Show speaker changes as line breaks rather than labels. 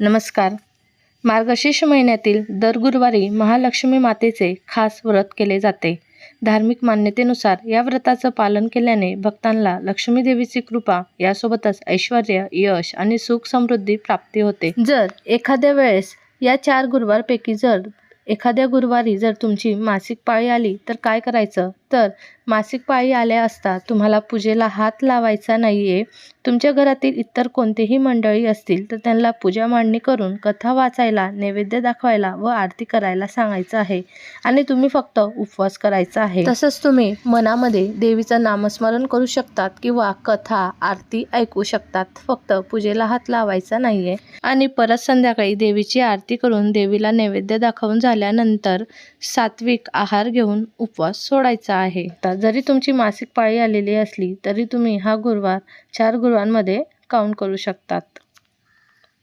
नमस्कार. मार्गशीर्ष महिन्यातील दर गुरुवारी महालक्ष्मी मातेचे खास व्रत केले जाते. धार्मिक मान्यतेनुसार या व्रताचं पालन केल्याने भक्तांना लक्ष्मी देवीची कृपा यासोबतच ऐश्वर यश आणि सुख समृद्धी प्राप्ती होते. जर एखाद्या वेळेस या चार गुरुवारपैकी जर एखाद्या गुरुवारी जर तुमची मासिक पाळी आली तर काय करायचं? तर मासिक पाळी आल्या असता तुम्हाला पूजेला हात लावायचा नाही आहे तुमच्या घरातील इतर कोणतेही मंडळी असतील तर त्यांना पूजा मांडणी करून कथा वाचायला नैवेद्य दाखवायला व आरती करायला सांगायचं आहे. आणि तुम्ही फक्त उपवास करायचा आहे. तसंच तुम्ही मनामध्ये देवीचं नामस्मरण करू शकतात किंवा कथा आरती ऐकू शकतात. फक्त पूजेला हात लावायचा नाही आहे आणि परत संध्याकाळी देवीची आरती करून देवीला नैवेद्य दाखवून झाल्यानंतर सात्विक आहार घेऊन उपवास सोडायचा आहे. जरी तुमची मासिक पाळी आलेली असली तरी तुम्ही हा गुरुवार चार गुरुवांमध्ये काउंट करू शकतात.